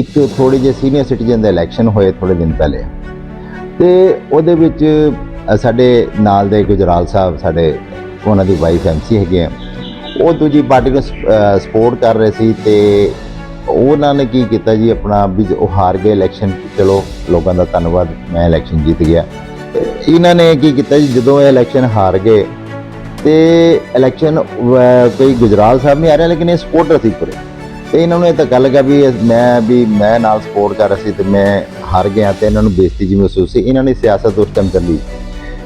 ਇੱਕ ਥੋੜੇ ਜਿਹੇ ਸੀਨੀਅਰ ਸਿਟੀਜ਼ਨ ਦੇ ਇਲੈਕਸ਼ਨ ਹੋਏ ਥੋੜੇ ਦਿਨ ਪਹਿਲੇ। ਤੇ ਉਹਦੇ ਵਿੱਚ ਸਾਡੇ ਨਾਲ ਦੇ ਗੁਜਰਾਲ ਸਾਹਿਬ, ਸਾਡੇ ਉਹਨਾਂ ਦੀ ਵਾਈਫ ਐਮਸੀ ਹੈਗੇ ਆ। ਉਹ ਦੂਜੀ ਪਾਰਟੀ ਨੂੰ ਸਪੋਰਟ ਕਰ ਰਹੇ ਸੀ ਤੇ ਉਹਨਾਂ ਨੇ ਕੀ ਕੀਤਾ ਜੀ ਆਪਣਾ ਵੀ ਉਹ ਹਾਰ ਗਏ ਇਲੈਕਸ਼ਨ ਚਲੋ ਲੋਕਾਂ ਦਾ ਧੰਨਵਾਦ, ਮੈਂ ਇਲੈਕਸ਼ਨ ਜਿੱਤ ਗਿਆ। ਤੇ ਇਹਨਾਂ ਨੇ ਕੀ ਕੀਤਾ ਜੀ, ਜਦੋਂ ਇਹ ਇਲੈਕਸ਼ਨ ਹਾਰ ਗਏ, ਤੇ ਇਲੈਕਸ਼ਨ ਕੋਈ ਗੁਜਰਾਲ ਸਾਹਿਬ ਨਹੀਂ ਆ ਰਿਹਾ, ਲੇਕਿਨ ਇਹ ਸਪੋਰਟਰ ਸੀ ਪੂਰੇ। ਤੇ ਇਹਨਾਂ ਨੂੰ ਇਹ ਤਾਂ ਗੱਲ ਲੱਗਾ ਵੀ ਮੈਂ ਵੀ ਮੈਂ ਨਾਲ ਸਪੋਰਟ ਕਰ ਰਿਹਾ ਸੀ ਤੇ ਮੈਂ ਹਾਰ ਗਿਆ ਤੇ ਇਹਨਾਂ ਨੂੰ ਬੇਇੱਜ਼ਤੀ ਜੀ ਮਹਿਸੂਸ ਸੀ ਇਹਨਾਂ ਨੇ ਸਿਆਸਤ ਉਸ ਟਾਈਮ ਚੱਲੀ।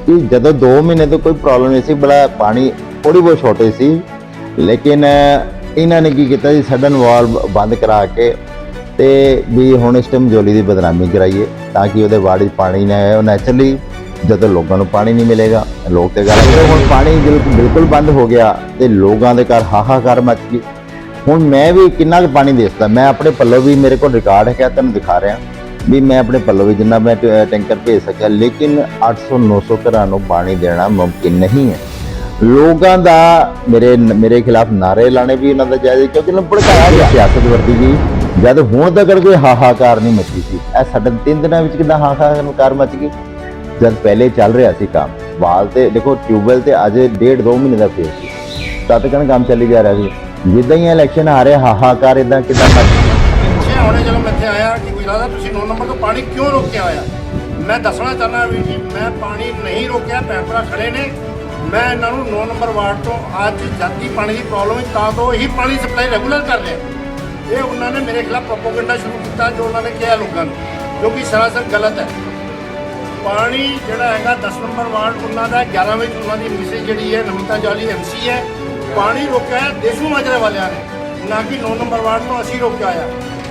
ਕਿ ਜਦੋਂ 2 ਮਹੀਨੇ ਤੋਂ ਕੋਈ ਪ੍ਰੋਬਲਮ ਨਹੀਂ ਸੀ, ਬੜਾ ਪਾਣੀ ਥੋੜੀ ਬਹੁਤ ਸ਼ੋਰਟੇਜ ਸੀ। ਲੇਕਿਨ ਇਹਨਾਂ ਨੇ ਕੀ ਕੀਤਾ ਜੀ ਸਡਨ ਵਾਲ ਬੰਦ ਕਰਾ ਕੇ ਤੇ ਵੀ ਹੁਣ ਇਸ ਟਾਈਮ ਜੋਲੀ ਦੀ ਬਦਨਾਮੀ ਕਰਾਈਏ ਤਾਂ ਕਿ ਉਹਦੇ ਵਾੜੀ ਪਾਣੀ ਨਾ ਉਹ ਨੈਚੁਰਲੀ ਜਦੋਂ ਲੋਕਾਂ ਨੂੰ ਪਾਣੀ ਨਹੀਂ ਮਿਲੇਗਾ, ਲੋਕ ਤੇ ਗੱਲ ਹੁਣ ਪਾਣੀ ਬਿਲਕੁਲ ਬਿਲਕੁਲ ਬੰਦ ਹੋ ਗਿਆ ਤੇ ਲੋਕਾਂ ਦੇ ਘਰ ਹਾਹਾਕਾਰ ਮਚ ਗਈ। ਹੁਣ ਮੈਂ ਵੀ ਕਿੰਨਾ ਕੁ ਪਾਣੀ ਦੇ ਸਕਦਾ। ਮੈਂ ਆਪਣੇ ਪੱਲੋਂ ਵੀ ਮੇਰੇ ਕੋਲ ਰਿਕਾਰਡ ਹੈਗਾ ਤੈਨੂੰ ਦਿਖਾ ਰਿਹਾ। ਵੀ ਮੈਂ ਆਪਣੇ ਪੱਲੋਂ ਵੀ ਜਿੰਨਾ ਮੈਂ ਟੈਂਕਰ ਭੇਜ ਸਕਿਆ, ਲੇਕਿਨ 800 900 ਘਰਾਂ ਨੂੰ ਪਾਣੀ ਦੇਣਾ ਮੁਮਕਿਨ ਨਹੀਂ ਹੈ। ਲੋਕਾਂ ਦਾ ਮੇਰੇ ਮੇਰੇ ਖਿਲਾਫ ਨਾਰੇ ਲਾਣੇ ਵੀ ਉਹਨਾਂ ਦਾ ਜਾਇਜ਼, ਕਿਉਂਕਿ ਇਹਨਾਂ ਭੜਕਾਇਆ ਗਿਆ। ਸਿਆਸਤ ਵਰਤੀ ਗਈ। ਜਦ ਹੁਣ ਤੱਕ ਕੋਈ ਹਾਹਾਕਾਰ ਨਹੀਂ ਮਚੀ ਸੀ। ਇਹ ਸਾਡੇ ਤਿੰਨ ਦਿਨਾਂ ਵਿੱਚ ਕਿਦਾਂ ਹਾਹਾਕਾਰ ਮਚ ਗਈ? ਜਦ ਪਹਿਲੇ ਚੱਲ ਰਿਹਾ ਸੀ ਕੰਮ, ਵਾਲ ਤੇ ਦੇਖੋ, ਟਿਊਬਵੈਲ ਤੇ ਅੱਜ ਡੇਢ ਦੋ ਮਹੀਨੇ ਦਾ ਫੇਸ ਸੀ। ਤਦ ਤੱਕ ਕੰਮ ਚੱਲੀ ਜਾ ਰਿਹਾ ਸੀ। ਜਿੱਦਾਂ ਹੀ ਇਲੈਕਸ਼ਨ ਆ ਰਿਹਾ, ਹਾਹਾਕਾਰ ਇਦਾਂ ਕਿਦਾਂ ਮਚ ਪਿੱਛੇ ਹੁਣੇ ਜਦੋਂ ਮੈਂ ਇੱਥੇ ਆਇਆ ਕਿ ਕੋਈ ਦਾ ਤੁਸੀਂ 9 ਨੰਬਰ ਤੋਂ ਪਾਣੀ ਕਿਉਂ ਰੋਕਿਆ ਹੋਇਆ ਮੈਂ ਦੱਸਣਾ ਚਾਹੁੰਦਾ ਵੀ ਜੀ, ਮੈਂ ਪਾਣੀ ਨਹੀਂ ਰੋਕਿਆ ਪੈਂਪਰਾ ਖੜੇ ਨੇ। ਮੈਂ ਇਹਨਾਂ ਨੂੰ 9 ਨੰਬਰ ਵਾਰਡ ਤੋਂ ਅੱਜ ਜਾਤੀ ਪਾਣੀ ਦੀ ਪ੍ਰੋਬਲਮ ਹੈ, ਤਾਂ ਤੋਂ ਇਹੀ ਪਾਣੀ ਸਪਲਾਈ ਰੈਗੂਲਰ ਕਰ ਰਹੇ ਇਹ ਉਹਨਾਂ ਨੇ ਮੇਰੇ ਖਿਲਾਫ ਪ੍ਰੋਪਗੈਂਡਾ ਸ਼ੁਰੂ ਕੀਤਾ, ਜੋ ਉਹਨਾਂ ਨੇ ਕਿਹਾ ਲੋਕਾਂ ਨੂੰ, ਜੋ ਕਿ ਸਰਾਸਰ ਗਲਤ ਹੈ। ਪਾਣੀ ਜਿਹੜਾ ਹੈਗਾ 10 ਨੰਬਰ ਵਾਰਡ, ਉਹਨਾਂ ਦਾ 11 ਵਿੱਚ ਉਹਨਾਂ ਦੀ ਮਿਸਿਸ ਜਿਹੜੀ ਹੈ ਨਮਿਤਾ ਜਾਲੀ ਐਮਸੀ ਹੈ। ਪਾਣੀ ਰੋਕਿਆ ਹੈ, ਦੇਸ਼ੂ ਮਾਜਰੇ ਵਾਲਿਆਂ ਨੇ। ਨਾ ਕਿ 9 ਨੰਬਰ ਵਾਰਡ ਤੋਂ ਅਸੀਂ ਰੋਕਿਆ ਆ।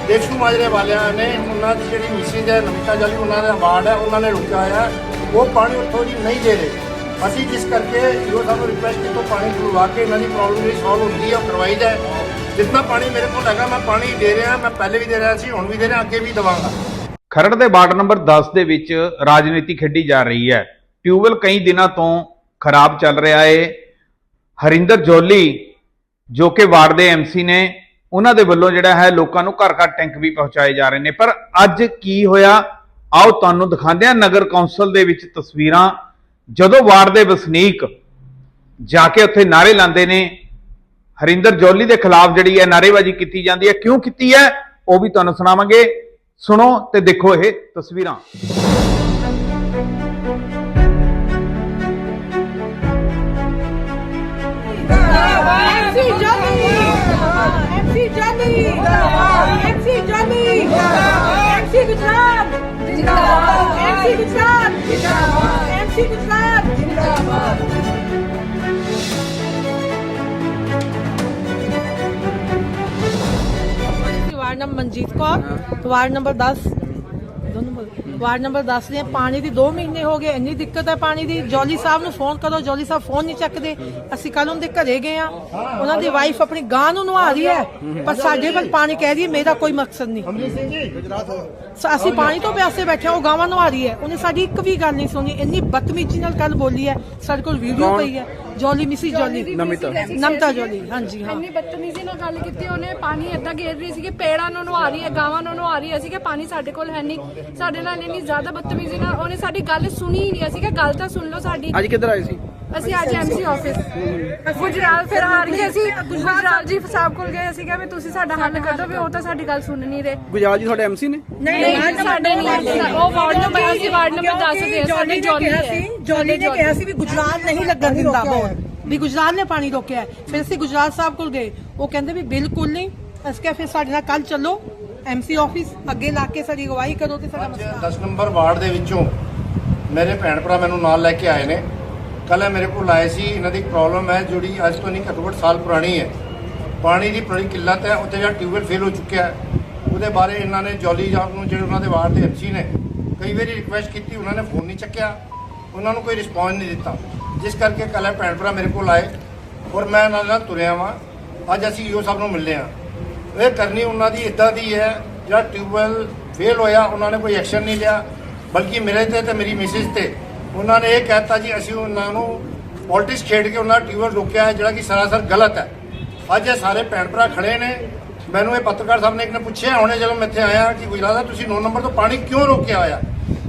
ਦੇਸ਼ੂ ਮਾਜਰੇ ਵਾਲਿਆਂ ਨੇ ਉਹਨਾਂ ਦੀ ਜਿਹੜੀ ਮਿਸਿਸ ਹੈ ਨਮਿਤਾ ਜਾਲੀ ਉਹਨਾਂ ਦਾ ਵਾਰਡ ਹੈ, ਉਹਨਾਂ ਨੇ ਰੋਕਿਆ ਆ। ਉਹ ਪਾਣੀ ਉੱਥੋਂ ਦੀ ਨਹੀਂ ਦੇ ਰਹੇ। ਅਸੀਂ ਜਿਸ ਕਰਕੇ ਜੋ ਸਾਨੂੰ ਰਿਕੁਐਸਟ ਕੀਤਾ ਪਾਣੀ ਖੁਲਵਾ ਕੇ ਇਹਨਾਂ ਦੀ ਪ੍ਰੋਬਲਮ ਜਿਹੜੀ ਸੋਲਵ ਹੁੰਦੀ ਹੈ ਉਹ ਕਰਵਾਈ ਜਾਏ। ਜਿੰਨਾ ਪਾਣੀ ਮੇਰੇ ਕੋਲ ਹੈਗਾ, ਮੈਂ ਪਾਣੀ ਦੇ ਰਿਹਾ, ਮੈਂ ਪਹਿਲੇ ਵੀ ਦੇ ਰਿਹਾ ਸੀ, ਹੁਣ ਵੀ ਦੇ ਰਿਹਾ, ਅੱਗੇ ਵੀ ਦੇਵਾਂਗਾ। ਖਰੜ ਦੇ ਵਾਰਡ ਨੰਬਰ 10 ਦੇ ਵਿੱਚ ਰਾਜਨੀਤੀ ਖੇਡੀ ਜਾ ਰਹੀ ਹੈ। ਟਿਊਬਵੈਲ ਕਈ ਦਿਨਾਂ ਤੋਂ ਖਰਾਬ ਚੱਲ ਰਿਹਾ ਹੈ ਹਰਿੰਦਰ ਜੋਲੀ, ਜੋ ਕਿ ਵਾਰਡ ਦੇ ਐਮਸੀ ਨੇ, ਉਹਨਾਂ ਦੇ ਵੱਲੋਂ ਜਿਹੜਾ ਹੈ ਲੋਕਾਂ ਨੂੰ ਘਰ ਘਰ ਟੈਂਕ ਵੀ ਪਹੁੰਚਾਏ ਜਾ ਰਹੇ ਨੇ। ਪਰ ਅੱਜ ਕੀ ਹੋਇਆ? ਆਓ ਤੁਹਾਨੂੰ ਦਿਖਾਉਂਦੇ ਹਾਂ ਨਗਰ ਕੌਂਸਲ ਦੇ ਵਿੱਚ ਤਸਵੀਰਾਂ। ਜਦੋਂ ਵਾਰਡ ਦੇ ਵਸਨੀਕ ਜਾ ਕੇ ਉੱਥੇ ਨਾਰੇ ਲਾਉਂਦੇ ਨੇ, ਹਰਿੰਦਰ ਜੋਲੀ ਦੇ ਖਿਲਾਫ ਜਿਹੜੀ ਹੈ ਨਾਰੇਬਾਜ਼ੀ ਕੀਤੀ ਜਾਂਦੀ ਹੈ। ਕਿਉਂ ਕੀਤੀ ਹੈ? ਉਹ ਵੀ ਤੁਹਾਨੂੰ ਸੁਣਾਵਾਂਗੇ। ਸੁਣੋ ਤੇ ਦੇਖੋ ਇਹ ਤਸਵੀਰਾਂ। MC Johnny! MC Johnny! MC Gujarat! MC Gujarat! MC Gujarat! Ward number Manjit Kaur ward number 10 ਦੋ ਨੰਬਰ ਵਾਰਡ ਨੰਬਰ 10 ਦੇ ਪਾਣੀ ਦੀ 2 ਮਹੀਨੇ ਹੋ ਗਏ ਇੰਨੀ ਦਿੱਕਤ ਹੈ ਪਾਣੀ ਦੀ। ਜੋਲੀ ਸਾਹਿਬ ਨੂੰ ਫੋਨ ਕਰੋ ਜੋਲੀ ਸਾਹਿਬ ਫੋਨ ਨਹੀਂ ਚੱਕਦੇ। ਅਸੀਂ ਕੱਲ ਉਹਦੇ ਘਰੇ ਗਏ ਆ ਉਹਨਾਂ ਦੀ ਵਾਈਫ ਆਪਣੀ ਗਾਂ ਨੂੰ ਨਵਾ ਰਹੀ ਹੈ ਪਰ ਸਾਡੇ ਕੋਲ ਪਾਣੀ ਕਹਿ ਰਹੀ ਹੈ ਮੇਰਾ ਕੋਈ ਮਕਸਦ ਨਹੀਂ। ਸ- ਅਸੀਂ ਪਾਣੀ ਤੋਂ ਪਿਆਸੇ ਬੈਠੇ ਉਹ ਗਾਵਾਂ ਨਵਾ ਰਹੀ ਹੈ। ਉਹਨੇ ਸਾਡੀ ਇੱਕ ਵੀ ਗੱਲ ਨਹੀਂ ਸੁਣੀ ਇੰਨੀ ਬਦਤਮੀਜ਼ੀ ਨਾਲ ਕੱਲ ਬੋਲੀ ਹੈ ਸਾਡੇ ਕੋਲ ਵੀਡੀਓ ਪਈ ਹੈ। ਜੋਲੀ ਮਿਸੀ ਜੋਲੀ। ਨਮਿਤਾ। ਨਮਤਾ ਜੋਲੀ ਹਾਂਜੀ ਹਾਂ। ਇੰਨੀ ਬਦਤਮੀਜ਼ੀ ਨਾਲ ਗੱਲ ਕੀਤੀ ਉਹਨੇ ਪਾਣੀ ਏਦਾਂ ਗੇਰ ਰਹੀ ਸੀ ਕਿ ਪੇੜਾਂ ਨੂੰ ਨਵਾ ਰਹੀ ਹੈ ਗਾਵਾਂ ਨੂੰ ਨਵਾ ਰਹੀ ਹੈ। ਅਸੀਂ ਕਿ ਪਾਣੀ ਸਾਡੇ ਕੋਲ ਹੈ ਨਹੀਂ। ਸਾਡੇ ਨਾਲ ਇੰਨੀ ਜ਼ਿਆਦਾ ਬਦਤਮੀਜ਼ੀ ਨਾਲ ਉਹਨੇ ਸਾਡੀ ਗੱਲ ਸੁਣੀ ਹੀ ਨਹੀਂ। ਅਸੀਂ ਕਿ ਗੱਲ ਤਾਂ ਸੁਣ ਲਓ ਸਾਡੀ। ਅੱਜ ਕਿੱਧਰ ਆਏ ਸੀ? ਅਸੀਂ ਅੱਜ ਐਮਸੀ ਆਫਿਸ ਗੁਜਰਾਲ ਫਿਰ ਹਾਰ ਕੇ ਅਸੀਂ। ਗੁਜਰਾਲ ਜੀ ਸਾਹਿਬ ਕੋਲ ਗਏ। ਅਸੀਂ ਕਿਹਾ ਵੀ ਤੁਸੀਂ ਸਾਡਾ ਹੱਲ ਕਰ ਦਿਓ ਵੀ ਉਹ ਤਾਂ ਸਾਡੀ ਗੱਲ ਸੁਣ ਨਹੀਂ ਰਹੇ। ਗੁਜਰਾਲ ਜੀ ਤੁਹਾਡੇ ਐਮਸੀ ਨੇ? ਨਹੀਂ ਸਾਡੇ ਨਹੀਂ ਉਹ ਵਾਰਡ ਨੰਬਰ ਅਸੀਂ ਵਾਰਡ ਨੰਬਰ 10 ਦੇ ਸਾਡੇ ਜੋਲੀ ਕਿਹਾ ਸੀ ਜੋਲੀ ਨੇ ਕਿਹਾ ਸੀ ਵੀ ਗੁਜਰਾਤ ਨਹੀਂ ਲੱਗਣ ਦਿੰਦਾ ਬੋਰ ਵੀ ਗੁਜਰਾਤ ਨੇ ਪਾਣੀ ਰੋਕਿਆ। ਫਿਰ ਅਸੀਂ ਗੁਜਰਾਤ ਸਾਹਿਬ ਕੋਲ ਗਏ। ਉਹ ਕਹਿੰਦੇ ਵੀ ਬਿਲਕੁਲ ਨਹੀਂ। ਅਸੀਂ ਕਿਹਾ ਫਿਰ ਸਾਡੇ ਨਾਲ ਕੱਲ ਚੱਲੋ। ਐਮਸੀ ਆਫਿਸ ਅੱਗੇ ਲਾ ਕੇ ਸਾਡੀ ਅਗਵਾਈ ਕਰੋ ਤੇ ਸਾਡਾ ਮਸਲਾ 10 ਨੰਬਰ ਵਾਰਡ ਦੇ ਵਿੱਚੋਂ ਮੇਰੇ ਭੈਣ ਭਰਾ ਮੈਨੂੰ ਨਾਲ ਲੈ ਕੇ ਆਏ ਨੇ। ਕੱਲ੍ਹ ਇਹ ਮੇਰੇ ਕੋਲ ਆਏ ਸੀ ਇਹਨਾਂ ਦੀ ਪ੍ਰੋਬਲਮ ਹੈ ਜਿਹੜੀ ਅੱਜ ਤੋਂ ਨਹੀਂ ਘੱਟੋ ਘੱਟ ਸਾਲ ਪੁਰਾਣੀ ਹੈ। ਪਾਣੀ ਦੀ ਬੜੀ ਕਿੱਲਤ ਹੈ ਉੱਥੇ ਜਿਹੜਾ ਟਿਊਬਵੈਲ ਫੇਲ ਹੋ ਚੁੱਕਿਆ ਹੈ। ਉਹਦੇ ਬਾਰੇ ਇਹਨਾਂ ਨੇ ਜੋਲੀ ਸਾਹਿਬ ਨੂੰ ਜਿਹੜੇ ਉਹਨਾਂ ਦੇ ਵਾਰਡ ਦੇ ਐਮਸੀ ਨੇ ਕਈ ਵਾਰੀ ਰਿਕੁਐਸਟ ਕੀਤੀ ਉਹਨਾਂ ਨੇ ਫੋਨ ਨਹੀਂ ਚੱਕਿਆ। ਉਹਨਾਂ ਨੂੰ ਕੋਈ ਰਿਸਪੌਂਸ ਨਹੀਂ ਦਿੱਤਾ। ਜਿਸ ਕਰਕੇ ਕੱਲ੍ਹ ਇਹ ਭੈਣ ਭਰਾ ਮੇਰੇ ਕੋਲ ਆਏ ਔਰ ਮੈਂ ਇਹਨਾਂ ਨਾਲ ਤੁਰਿਆ ਵਾਂ। ਅੱਜ ਅਸੀਂ ਈਓ ਸਾਹਿਬ ਨੂੰ ਮਿਲਦੇ ਹਾਂ। ਇਹ ਕਰਨੀ ਉਹਨਾਂ ਦੀ ਇਦਾਂ ਦੀ ਹੈ, ਜਿਹੜਾ ਟਿਊਬਵੈਲ ਫੇਲ ਹੋਇਆ, ਉਹਨਾਂ ਨੇ ਕੋਈ ਐਕਸ਼ਨ ਨਹੀਂ ਲਿਆ, ਬਲਕਿ ਮੇਰੇ ਤੇ ਤੇ ਮੇਰੀ ਮਿਸਿਸ ਤੇ ਉਹਨਾਂ ਨੇ ਇਹ ਕਹਿਤਾ ਜੀ, ਅਸੀਂ ਉਹਨਾਂ ਨੂੰ ਪੋਲਿਟਿਕਸ ਖੇਡ ਕੇ ਉਹਨਾਂ ਦਾ ਟਿਊਬਵੈਲ ਰੋਕਿਆ ਹੈ, ਜਿਹੜਾ ਕਿ ਸਰਾਸਰ ਗਲਤ ਹੈ। ਅੱਜ ਇਹ ਸਾਰੇ ਭੈਣ ਭਰਾ ਖੜੇ ਨੇ, ਮੈਨੂੰ ਇਹ ਪੱਤਰਕਾਰ ਸਾਹਿਬ ਨੇ ਇੱਕ ਨੇ ਪੁੱਛਿਆ, ਹੁਣੇ ਜਦੋਂ ਮੈਂ ਇੱਥੇ ਆਇਆ ਕਿ ਗੁਜਰਾਤ ਦਾ ਤੁਸੀਂ 9 ਨੰਬਰ ਤੋਂ ਪਾਣੀ ਕਿਉਂ ਰੋਕਿਆ ਹੋਇਆ?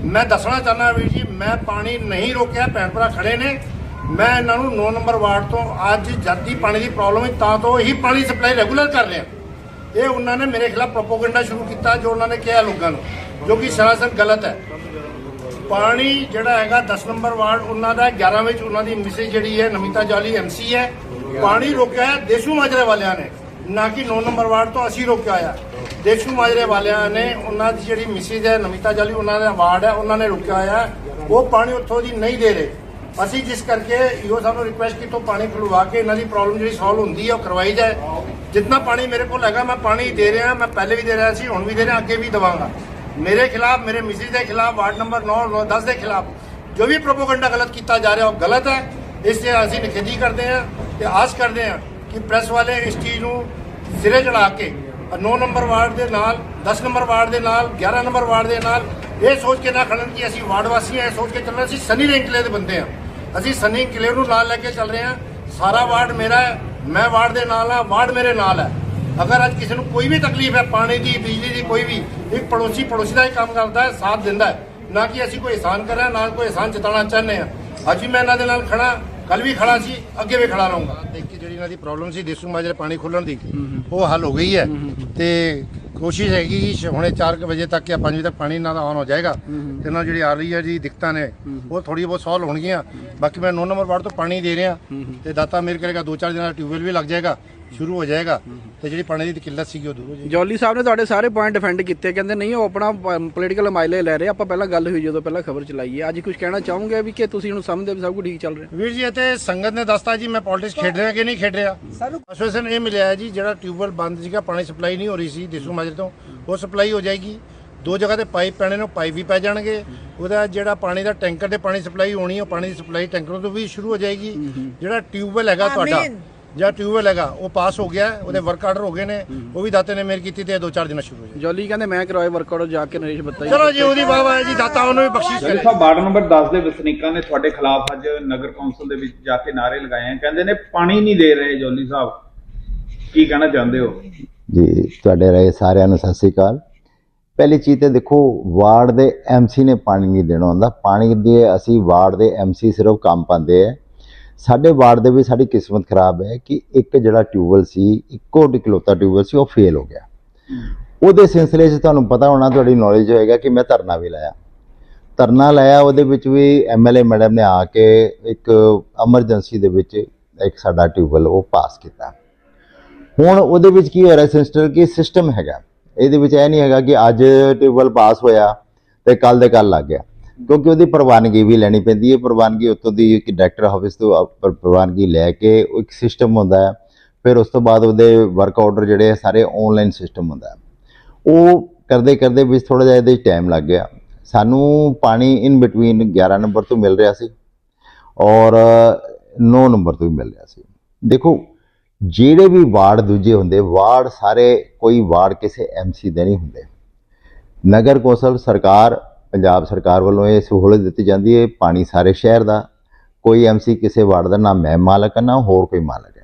ਮੈਂ ਦੱਸਣਾ ਚਾਹੁੰਦਾ ਵੀਰ ਜੀ, ਮੈਂ ਪਾਣੀ ਨਹੀਂ ਰੋਕਿਆ, ਭੈਣ ਭਰਾ ਖੜੇ ਨੇ। ਮੈਂ ਇਹਨਾਂ ਨੂੰ 9 ਨੰਬਰ ਵਾਰਡ ਤੋਂ ਅੱਜ ਜਦ ਦੀ ਪਾਣੀ ਦੀ ਪ੍ਰੋਬਲਮ ਹੈ ਤਾਂ ਤੋਂ ਹੀ ਪਾਣੀ ਸਪਲਾਈ ਰੈਗੂਲਰ ਕਰ ਰਿਹਾ। ਇਹ ਉਹਨਾਂ ਨੇ ਮੇਰੇ ਖਿਲਾਫ ਪ੍ਰੋਪੋਗੈਂਡਾ ਸ਼ੁਰੂ ਕੀਤਾ ਜੋ ਉਹਨਾਂ ਨੇ ਕਿਹਾ ਲੋਕਾਂ ਨੂੰ, ਜੋ ਕਿ ਸਰਾਸਰ ਗਲਤ ਹੈ। ਪਾਣੀ ਜਿਹੜਾ ਹੈਗਾ 10 ਨੰਬਰ ਵਾਰਡ, ਉਹਨਾਂ ਦਾ 11 ਵਿੱਚ ਉਹਨਾਂ ਦੀ ਮਿਸਿਸ ਜਿਹੜੀ ਹੈ ਨਮਿਤਾ ਜਾਲੀ ਐਮਸੀ ਹੈ। ਪਾਣੀ ਰੋਕਿਆ ਹੈ, ਦੇਸ਼ੂ ਮਾਜਰੇ ਵਾਲਿਆਂ ਨੇ, ਨਾ ਕਿ 9 ਨੰਬਰ ਵਾਰਡ ਤੋਂ ਅਸੀਂ ਰੋਕਿਆ ਹੋਇਆ ਦੇਸ਼ੂ ਮਾਜਰੇ ਵਾਲਿਆਂ ਨੇ ਉਹਨਾਂ ਦੀ ਜਿਹੜੀ ਮਿਸਿਸ ਹੈ ਨਮਿਤਾ ਜਾਲੀ ਉਹਨਾਂ ਦਾ ਵਾਰਡ ਹੈ, ਉਹਨਾਂ ਨੇ ਰੋਕਿਆ ਹੋਇਆ ਉਹ ਪਾਣੀ ਉੱਥੋਂ ਦੀ ਨਹੀਂ ਦੇ ਰਹੇ। ਅਸੀਂ ਜਿਸ ਕਰਕੇ ਈਓ ਸਾਨੂੰ ਨੂੰ ਰਿਕੁਐਸਟ ਕੀਤੀ ਪਾਣੀ ਖੁਲਵਾ ਕੇ ਇਹਨਾਂ ਦੀ ਪ੍ਰੋਬਲਮ ਜਿਹੜੀ ਸੋਲਵ ਹੁੰਦੀ ਹੈ, ਉਹ ਕਰਵਾਈ ਜਾਏ। ਜਿੰਨਾ ਪਾਣੀ ਮੇਰੇ ਕੋਲ ਹੈਗਾ, ਮੈਂ ਪਾਣੀ ਦੇ ਰਿਹਾ, ਮੈਂ ਪਹਿਲੇ ਵੀ ਦੇ ਰਿਹਾ ਸੀ, ਹੁਣ ਵੀ ਦੇ ਰਿਹਾ, ਅੱਗੇ ਵੀ ਦਵਾਂਗਾ। ਮੇਰੇ ਖਿਲਾਫ, ਮੇਰੇ ਮਿਸਿਸ ਦੇ ਖਿਲਾਫ, ਵਾਰਡ ਨੰਬਰ 9 10 ਦੇ ਖਿਲਾਫ ਜੋ ਵੀ ਪ੍ਰੋਪੋਗੈਂਡਾ ਗਲਤ ਕੀਤਾ ਜਾ ਰਿਹਾ, ਉਹ ਗਲਤ ਹੈ। ਇਸ ਤੇ ਅਸੀਂ ਨਿਖੇਧੀ ਕਰਦੇ ਹਾਂ ਤੇ ਆਸ ਕਰਦੇ ਹਾਂ ਕਿ ਪ੍ਰੈਸ ਵਾਲੇ ਇਸ ਚੀਜ਼ ਨੂੰ ਸਿਰੇ ਚੜਾ ਕੇ 9 ਨੰਬਰ ਵਾਰਡ ਦੇ ਨਾਲ 10 ਨੰਬਰ ਵਾਰਡ ਦੇ ਨਾਲ 11 ਨੰਬਰ ਵਾਰਡ ਦੇ ਨਾਲ, ਇਹ ਸੋਚ ਕੇ ਨਾ ਖੜਨ ਕਿ ਅਸੀਂ ਵਾਰਡ ਵਾਸੀ ਹਾਂ, ਇਹ ਸੋਚ ਕੇ ਚੱਲਣਾ। ਅਸੀਂ ਸਨੀ ਦੇ ਕਿਲੇ ਦੇ ਬੰਦੇ ਹਾਂ। ਅਸੀਂ ਸਨੀ ਕਿਲੇ ਨੂੰ ਨਾਲ ਲੈ ਕੇ ਚੱਲ ਰਹੇ ਹਾਂ। ਸਾਰਾ ਵਾਰਡ ਮੇਰਾ ਹੈ। ਮੈਂ ਵਾਰਡ ਦੇ ਨਾਲ ਹਾਂ ਵਾਰਡ ਮੇਰੇ ਨਾਲ ਹੈ। ਅਗਰ ਅੱਜ ਕਿਸੇ ਨੂੰ ਕੋਈ ਵੀ ਤਕਲੀਫ ਹੈ ਪਾਣੀ ਦੀ ਬਿਜਲੀ ਦੀ ਕੋਈ ਵੀ ਇੱਕ ਪੜੋਸੀ ਪੜੋਸੀ ਦਾ ਹੀ ਕੰਮ ਕਰਦਾ ਹੈ ਸਾਥ ਦਿੰਦਾ ਹੈ। ਨਾ ਕਿ ਅਸੀਂ ਕੋਈ ਇਹਸਾਨ ਕਰ ਰਹੇ ਨਾ ਕੋਈ ਇਹਸਾਨ ਜਤਾਉਣਾ ਚਾਹੁੰਦੇ ਹਾਂ। ਅੱਜ ਵੀ ਮੈਂ ਇਹਨਾਂ ਦੇ ਨਾਲ ਖੜਾ ਕੱਲ ਵੀ ਖੜਾ ਸੀ ਅੱਗੇ ਵੀ ਖੜਾ ਰਹੂੰਗਾ। ਦੇਖ ਕੇ ਜਿਹੜੀ ਇਹਨਾਂ ਦੀ ਪ੍ਰੋਬਲਮ ਸੀ ਦੇਸੂ ਮਾਜਰੇ ਪਾਣੀ ਖੋਲਣ ਦੀ ਉਹ ਹੱਲ ਹੋ ਗਈ ਹੈ। ਤੇ ਕੋਸ਼ਿਸ਼ ਹੈਗੀ ਕਿ ਸ਼- ਹੁਣੇ 4 ਵਜੇ ਤੱਕ ਜਾਂ 5 ਵਜੇ ਤੱਕ ਪਾਣੀ ਇਹਨਾਂ ਦਾ ਆਨ ਹੋ ਜਾਏਗਾ। ਤੇ ਇਹਨਾਂ ਜਿਹੜੀ ਆ ਰਹੀ ਹੈ ਜੀ ਦਿੱਕਤਾਂ ਨੇ ਉਹ ਥੋੜੀ ਬਹੁਤ ਸੋਲਵ ਹੋਣਗੀਆਂ। ਬਾਕੀ ਮੈਂ 9 ਨੰਬਰ ਵਾਰਡ ਤੋਂ ਪਾਣੀ ਦੇ ਰਿਹਾ ਤੇ ਦਾਤਾ ਮੇਰ ਕਰੇਗਾ 2-4 ਦਿਨਾਂ ਦਾ ਟਿਊਬਵੈਲ ਵੀ ਲੱਗ ਜਾਏਗਾ। ਸ਼ੁਰੂ ਹੋ ਜਾਏਗਾ ਤੇ ਜਿਹੜੀ ਪਾਣੀ ਦੀ ਕਿੱਲਤ ਸੀਗੀ ਉਹ ਦੂਰ ਹੋ ਜਾਏਗੀ। ਜੋਲੀ ਸਾਹਿਬ ਨੇ ਤੁਹਾਡੇ ਸਾਰੇ ਪੁਆਇੰਟ ਡਿਫੈਂਡ ਕੀਤੇ ਕਹਿੰਦੇ ਨਹੀਂ ਉਹ ਆਪਣਾ ਪੋਲੀਟੀਕਲ ਮਾਈਲੇ ਲੈ ਰਹੇ ਆਪਾਂ ਪਹਿਲਾਂ ਗੱਲ ਹੋਈ ਜਦੋਂ ਪਹਿਲਾਂ ਖਬਰ ਚਲਾਈ ਹੈ ਅੱਜ ਕੁਝ ਕਹਿਣਾ ਚਾਹੋਗੇ ਵੀ ਕਿ ਤੁਸੀਂ ਹੁਣ ਸਮਝਦੇ ਵੀ ਸਭ ਕੁਝ ਠੀਕ ਚੱਲ ਰਿਹਾ? ਵੀਰ ਜੀ ਇੱਥੇ ਸੰਗਤ ਨੇ ਦੱਸਤਾ ਜੀ ਮੈਂ ਪੋਲਿਟਿਕਸ ਖੇਡ ਰਿਹਾ ਕਿ ਨਹੀਂ ਖੇਡ ਰਿਹਾ? ਅਸੋਸੀਏਸ਼ਨ ਇਹ ਮਿਲਿਆ ਹੈ ਜੀ ਜਿਹੜਾ ਟਿਊਬਵੈਲ ਬੰਦ ਸੀਗਾ ਪਾਣੀ ਸਪਲਾਈ ਨਹੀਂ ਹੋ ਰਹੀ ਸੀ ਦੇਸੂ ਮਾਜਰੇ ਤੋਂ ਉਹ ਸਪਲਾਈ ਹੋ ਜਾਏਗੀ। ਦੋ ਜਗ੍ਹਾ ਤੇ ਪਾਈਪ ਪੈਣੇ ਨੇ ਪਾਈਪ ਵੀ ਪੈ ਜਾਣਗੇ। ਉਹਦਾ ਜਿਹੜਾ ਪਾਣੀ ਦਾ ਟੈਂਕਰ ਤੇ ਪਾਣੀ ਸਪਲਾਈ ਹੋਣੀ ਉਹ ਪਾਣੀ ਦੀ ਸਪਲਾਈ ਟੈਂਕਰਾਂ ਤੋਂ ਵੀ ਸ਼ੁਰੂ ਹੋ ਜਾਏਗੀ। ਜਿਹੜਾ ਟਿਊਬਵੈਲ ਹੈਗਾ ਤੁਹਾਡਾ ਜਿਹੜਾ ਟਿਊਬਵੈਲ ਹੈਗਾ ਉਹ ਪਾਸ ਹੋ ਗਿਆ ਉਹਦੇ ਵਰਕ ਆਰਡਰ ਹੋ ਗਏ ਨੇ ਉਹ ਵੀ ਦਾਤੇ ਨੇ ਮੇਰ ਕੀਤੀ ਤੇ ਦੋ ਚਾਰ ਦਿਨਾਂ ਸ਼ੁਰੂ ਹੋ ਜਾਏਗੀ ਜੋਲੀ ਕਹਿੰਦੇ ਮੈਂ ਕਰਵਾਏ ਵਰਕਆਊਟ ਜਾ ਕੇ ਨਰੇਸ਼ ਬੱਤਾ ਜੀ। ਚਲੋ ਜੀ ਉਹਦੀ ਹੈ ਜੀ ਦਾਤਾ ਉਹਨੂੰ ਵੀ ਬਖਸ਼ਿਸ਼ ਕਰੇ। ਸਾਹਿਬ ਵਾਰਡ ਨੰਬਰ 10 ਦੇ ਵਸਨੀਕਾਂ ਨੇ ਤੁਹਾਡੇ ਖਿਲਾਫ ਅੱਜ ਨਗਰ ਕੌਂਸਲ ਦੇ ਵਿੱਚ ਜਾ ਕੇ ਨਾਰੇ ਲਗਾਏ ਆ। ਕਹਿੰਦੇ ਨੇ ਪਾਣੀ ਨਹੀਂ ਦੇ ਰਹੇ ਜੋਲੀ ਸਾਹਿਬ। ਕੀ ਕਹਿਣਾ ਚਾਹੁੰਦੇ ਹੋ? ਜੀ ਤੁਹਾਡੇ ਰਹੇ ਸਾਰਿਆਂ ਨੂੰ ਸਤਿ ਸ੍ਰੀ ਅਕਾਲ। ਪਹਿਲੀ ਚੀਜ਼ ਤੇ ਦੇਖੋ ਵਾਰਡ ਦੇ ਐਮਸੀ ਨੇ ਪਾਣੀ ਨਹੀਂ ਦੇਣਾ ਹੁੰਦਾ। ਪਾਣੀ ਦੇ ਅਸੀਂ ਵਾਰਡ ਦੇ ਐਮਸੀ ਸਿਰਫ ਕੰਮ ਪਾਉਂਦੇ ਆ। ਸਾਡੇ ਵਾਰਡ ਦੇ ਵਿੱਚ ਸਾਡੀ ਕਿਸਮਤ ਖਰਾਬ ਹੈ ਕਿ ਇੱਕ ਜਿਹੜਾ ਟਿਊਬਵੈਲ ਸੀ, ਇੱਕੋ ਇਕਲੌਤਾ ਟਿਊਬਵੈਲ ਸੀ, ਉਹ ਫੇਲ ਹੋ ਗਿਆ। ਉਹਦੇ ਸਿਲਸਿਲੇ 'ਚ ਤੁਹਾਨੂੰ ਪਤਾ ਹੋਣਾ, ਤੁਹਾਡੀ ਨੌਲੇਜ ਹੋਏਗਾ ਕਿ ਮੈਂ ਧਰਨਾ ਵੀ ਲਾਇਆ। ਧਰਨਾ ਲਾਇਆ, ਉਹਦੇ ਵਿੱਚ ਵੀ ਐਮਐਲਏ ਮੈਡਮ ਨੇ ਆ ਕੇ ਇੱਕ ਐਮਰਜੈਂਸੀ ਦੇ ਵਿੱਚ ਇੱਕ ਸਾਡਾ ਟਿਊਬਵੈਲ ਉਹ ਪਾਸ ਕੀਤਾ। ਹੁਣ ਉਹਦੇ ਵਿੱਚ ਕੀ ਹੋ ਰਿਹਾ ਸਿਸਟਰ ਕਿ ਸਿਸਟਮ ਹੈਗਾ। ਇਹਦੇ ਵਿੱਚ ਇਹ ਨਹੀਂ ਹੈਗਾ ਕਿ ਅੱਜ ਟਿਊਬਵੈਲ ਪਾਸ ਹੋਇਆ ਤੇ ਕੱਲ ਦੇ ਕੱਲ ਲੱਗ ਗਿਆ। ਕਿਉਂਕਿ ਉਹਦੀ ਪ੍ਰਵਾਨਗੀ ਵੀ ਲੈਣੀ ਪੈਂਦੀ ਹੈ, ਪ੍ਰਵਾਨਗੀ ਉੱਥੋਂ ਦੀ ਇੱਕ ਡਾਇਰੈਕਟਰ ਆਫਿਸ ਤੋਂ ਪ੍ਰਵਾਨਗੀ ਲੈ ਕੇ ਉਹ ਇੱਕ ਸਿਸਟਮ ਹੁੰਦਾ ਹੈ, ਫਿਰ ਉਸ ਤੋਂ ਬਾਅਦ ਉਹਦੇ ਵਰਕ ਆਰਡਰ ਜਿਹੜੇ ਆ ਸਾਰੇ ਆਨਲਾਈਨ ਸਿਸਟਮ ਹੁੰਦਾ ਉਹ ਕਰਦੇ ਕਰਦੇ ਵਿੱਚ ਥੋੜਾ ਜਿਹਾ ਇਹਦੇ ਟਾਈਮ ਲੱਗ ਗਿਆ। ਸਾਨੂੰ ਪਾਣੀ ਇਨ ਬਿਟਵੀਨ 11 ਨੰਬਰ ਤੋਂ ਮਿਲ ਰਿਹਾ ਸੀ ਔਰ 9 ਨੰਬਰ ਤੋਂ ਵੀ ਮਿਲ ਰਿਹਾ ਸੀ। ਦੇਖੋ, ਜਿਹੜੇ ਵੀ ਵਾਰਡ ਦੂਜੇ ਹੁੰਦੇ, ਵਾਰਡ ਸਾਰੇ ਕੋਈ ਵਾਰਡ ਕਿਸੇ ਐਮਸੀ ਦੇ ਨਹੀਂ ਹੁੰਦੇ। ਨਗਰ ਕੌਂਸਲ, ਸਰਕਾਰ ਪੰਜਾਬ ਸਰਕਾਰ ਵੱਲੋਂ ਇਹ ਸਹੂਲਤ ਦਿੱਤੀ ਜਾਂਦੀ ਹੈ ਪਾਣੀ ਸਾਰੇ ਸ਼ਹਿਰ ਦਾ। ਕੋਈ ਐਮਸੀ ਕਿਸੇ ਵਾਰਡ ਦਾ ਨਾ ਮੈਂ ਮਾਲਕ ਹਾਂ, ਨਾ ਹੋਰ ਕੋਈ ਮਾਲਕ ਹੈ।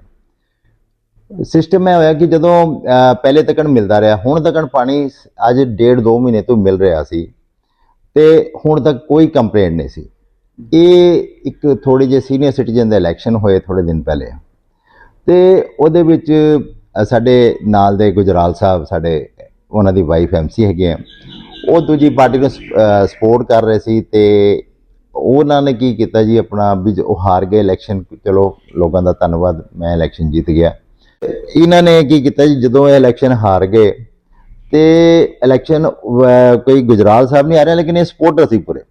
ਸਿਸਟਮ ਇਹ ਹੋਇਆ ਕਿ ਜਦੋਂ ਪਹਿਲੇ ਤੱਕਣ ਮਿਲਦਾ ਰਿਹਾ ਹੁਣ ਤੱਕਣ ਪਾਣੀ ਅੱਜ ਡੇਢ ਦੋ ਮਹੀਨੇ ਤੋਂ ਮਿਲ ਰਿਹਾ ਸੀ ਤੇ ਹੁਣ ਤੱਕ ਕੋਈ ਕੰਪਲੇਂਟ ਨਹੀਂ ਸੀ। ਇਹ ਇੱਕ ਥੋੜੀ ਜਿਹੇ ਸੀਨੀਅਰ ਸਿਟੀਜ਼ਨ ਦੇ ਇਲੈਕਸ਼ਨ ਹੋਏ ਥੋੜੇ ਦਿਨ ਪਹਿਲੇ। ਤੇ ਉਹਦੇ ਵਿੱਚ ਸਾਡੇ ਨਾਲ ਦੇ ਗੁਜਰਾਲ ਸਾਹਿਬ ਸਾਡੇ ਉਹਨਾਂ ਦੀ ਵਾਈਫ ਐਮਸੀ ਹੈਗੇ ਆ। ਉਹ ਦੂਜੀ ਪਾਰਟੀ ਨੂੰ ਸਪੋਰਟ ਕਰ ਰਹੇ ਸੀ ਤੇ ਉਹਨਾਂ ਨੇ ਕੀ ਕੀਤਾ ਜੀ ਆਪਣਾ ਵੀ ਉਹ ਹਾਰ ਗਏ ਇਲੈਕਸ਼ਨ ਚਲੋ ਲੋਕਾਂ ਦਾ ਧੰਨਵਾਦ, ਮੈਂ ਇਲੈਕਸ਼ਨ ਜਿੱਤ ਗਿਆ। ਇਹਨਾਂ ਨੇ ਕੀ ਕੀਤਾ ਜੀ, ਜਦੋਂ ਇਹ ਇਲੈਕਸ਼ਨ ਹਾਰ ਗਏ, ਤੇ ਇਲੈਕਸ਼ਨ ਕੋਈ ਗੁਜਰਾਲ ਸਾਹਿਬ ਨਹੀਂ ਆ ਰਿਹਾ, ਲੇਕਿਨ ਇਹ ਸਪੋਰਟਰ ਸੀ ਪੂਰੇ।